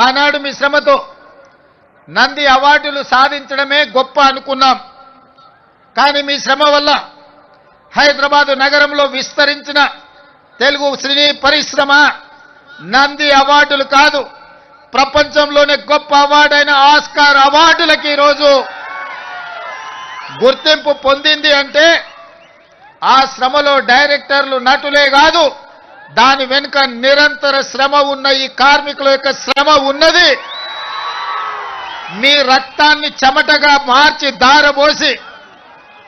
ఆనాడు మీ శ్రమతో నంది అవార్డులు సాధించడమే గొప్ప అనుకున్నాం. కానీ మీ శ్రమ వల్ల హైదరాబాదు నగరంలో విస్తరించిన తెలుగు సినీ పరిశ్రమ నంది అవార్డులు కాదు ప్రపంచంలోనే గొప్ప అవార్డైన ఆస్కార్ అవార్డులకి ఈరోజు గుర్తింపు పొందింది అంటే ఆ శ్రమలో డైరెక్టర్లు నటులే కాదు దాని వెనుక నిరంతర శ్రమ ఉన్న ఈ కార్మికుల యొక్క శ్రమ ఉన్నది. మీ రక్తాన్ని చెమటగా మార్చి దారబోసి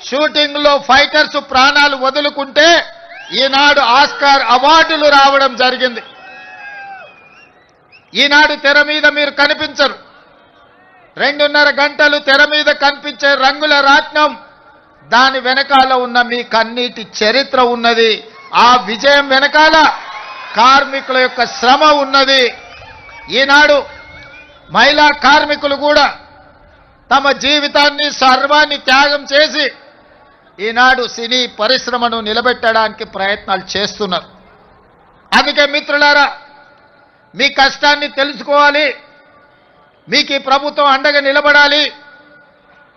షూటింగ్లో ఫైటర్స్ ప్రాణాలు వదులుకుంటే ఈనాడు ఆస్కార్ అవార్డులు రావడం జరిగింది. ఈనాడు తెర మీద మీరు కనిపించరు. రెండున్నర గంటలు తెర మీద కనిపించే రంగుల రాట్నం దాని వెనకాల ఉన్న మీ కన్నీటి చరిత్ర ఉన్నది. ఆ విజయం వెనకాల కార్మికుల యొక్క శ్రమ ఉన్నది. ఈనాడు మహిళా కార్మికులు కూడా తమ జీవితాన్ని సర్వాన్ని త్యాగం చేసి ఈనాడు సినీ పరిశ్రమను నిలబెట్టడానికి ప్రయత్నాలు చేస్తున్నారు. అందుకే మిత్రులారా మీ కష్టాన్ని తెలుసుకోవాలి మీకు ఈ ప్రభుత్వం అండగా నిలబడాలి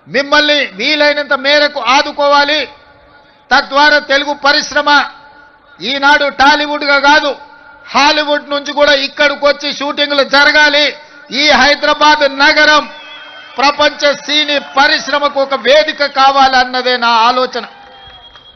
మిమ్మల్ని వీలైనంత మేరకు ఆదుకోవాలి. తద్వారా తెలుగు పరిశ్రమ ఈనాడు టాలీవుడ్గా కాదు హాలీవుడ్ నుంచి కూడా ఇక్కడికి వచ్చి షూటింగ్లు జరగాలి. ఈ హైదరాబాద్ నగరం ప్రపంచ సినీ పరిశ్రమకు ఒక వేదిక కావాలన్నదే నా ఆలోచన.